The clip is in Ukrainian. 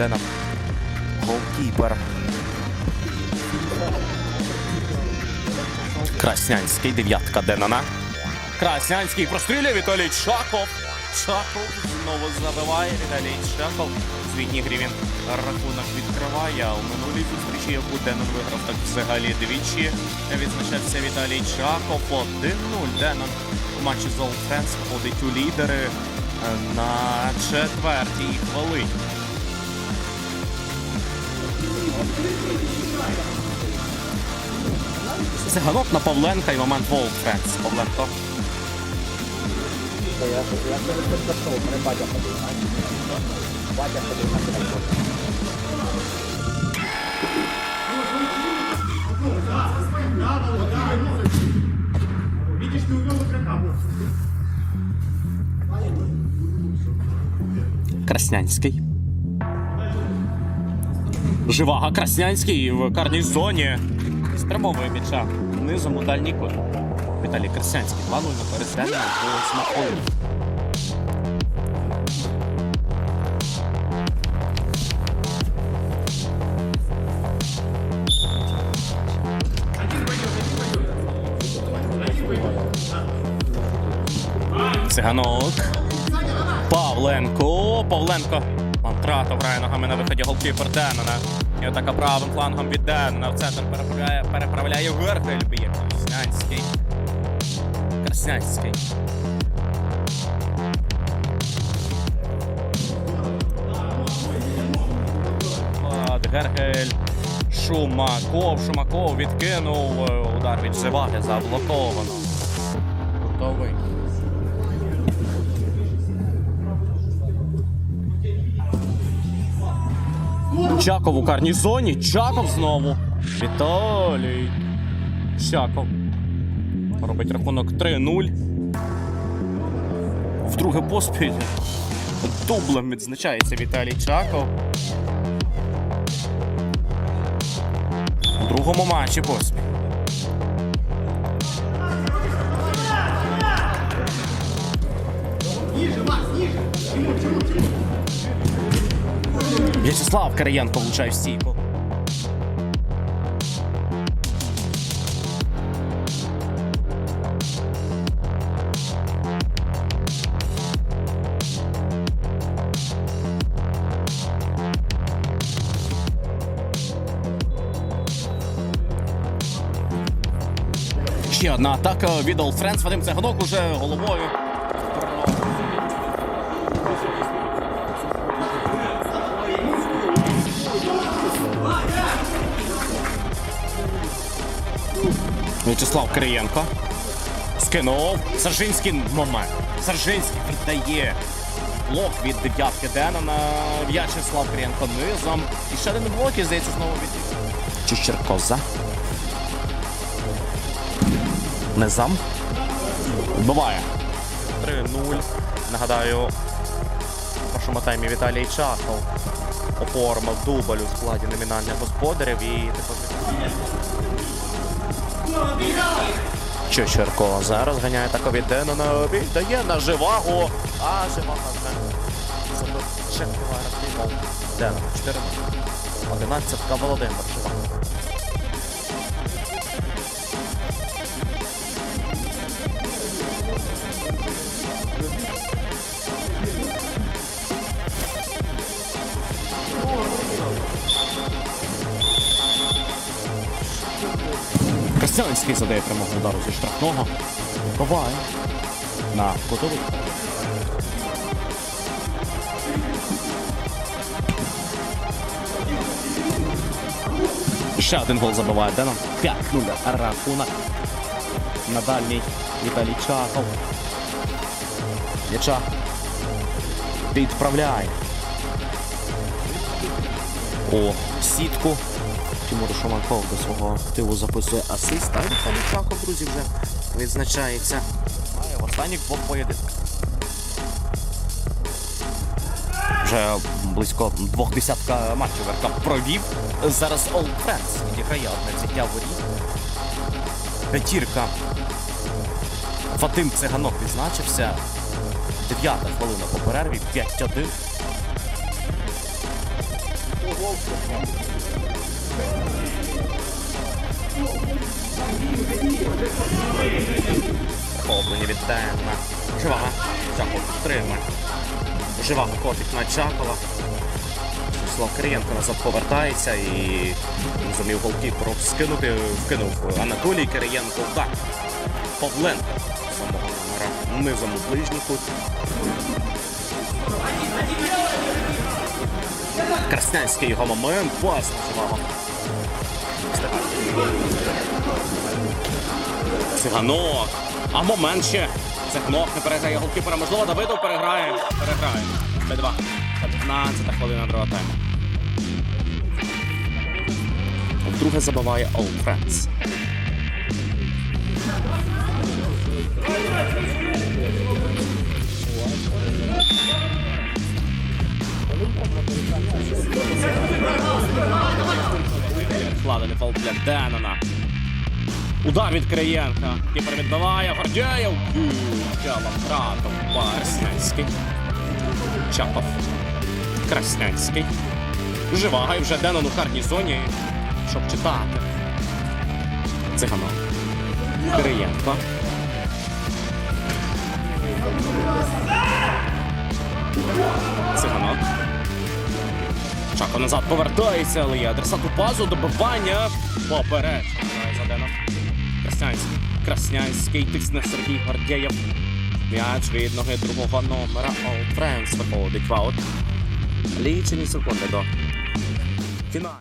забиває Денон. Голкіпер. Краснянський, дев'ятка Денона. Краснянський прострілює Віталій Чаков. Чаков знову забиває Віталій Чаков. В звітній грі він рахунок відкриває. У минулій зустрічі, яку Денон виграв, так взагалі двічі відзначався Віталій Чаков. 1-0. Денон у матчі з Old Friends входить у лідери е, на четвертій хвилині. Циганок на Павленка і момент Old Friends. Павленко. Краснянський. Живага Краснянський в карній зоні. Спрямовує м'яча низом у дальній кут. Віталій Краснянський 2-0 на перестрельну в смакові. Циганок. Павленко. Павленко. Мантратов грає ногами на виході голкіпер Денона. І атака правим флангом від Денона. В центр переправляє, переправляє Герхель. Б'є Краснянський. Краснянський. От, Герхель. Шумаков. Шумаков відкинув. е, Удар від Живаги заблоковано. Готовий. Чаков у карнізоні. Чаков знову. Віталій. Чаков. Робить рахунок 3-0. Вдруге поспіль. Дублем відзначається Віталій Чаков. У другому матчі поспіль. В'ячеслав Кириєнко влучає в стійку. Ще одна атака від Friends. Вадим Цеганок уже головою. В'ячеслав Кириєнко. Скинув. Саржинський момент. Саржинський віддає. Блок від дев'ятки Денона. В'ячеслав Кириєнко низом. І ще один блок, і здається, знову від Чищеркоза. Низом. Вбиває. 3-0. Нагадаю, в першому таймі Віталій Чахов оформив дубль у складі номінальних господарів і тепер Чечерко зараз ганяє тако від Денона, віддає на живагу, а живага вже забив ще вбиває розбігав. Дена. 4 11 Володимир. Красянський задає прямого удару зі штрафного. Буває. На котовий. Ще один гол забиває Денон. 5-0 рахунок. На дальній Віталій Чахов. Яча відправляє. О, сітку. Тимур Шумаков до свого активу записує асист, а Віталій Чахов, друзі, вже відзначається. В останніх двох поєдинках. Вже близько двох десятка матчів РК провів. Зараз All Friends відіграє одне взяття воріт. П'ятірка. Вадим Циганок відзначився. Дев'ята хвилина по перерві, 5-1. Поблення від Дена. Живага. Чаков підтримує. Живага котить на Чакова. Слав Кирієнко назад повертається і зумів голкіперу скинути. Вкинув Анатолій Кирієнко. Так. Павленко. Самого номера низом у ближній кут. Краснянський його момент. Пас на Живаго. Циганок. А момент ще. Циганок не переграє голкіпера. Можливо, Давидов переграє. Переграє. Б2. 15 хвилина друга тайма. Вдруге забиває Олд Friends. Удар від Криєнка. Кіпер відбиває. Гордєєв. Чалом втратив. Барснянський. Чапов. Краснянський. Живага і вже Денон у карній зоні. Щоб читати. Циганок. Кириєнко. Циганок. Чако назад повертається, але є адресат у пазу, добивання. Поперед. Грає за Деном. Краснянський. Краснянський тисне Сергій Гордєєв. М'яч від ноги другого номера. Олд Френс виходить в аут. Лічені секунди до фіналу.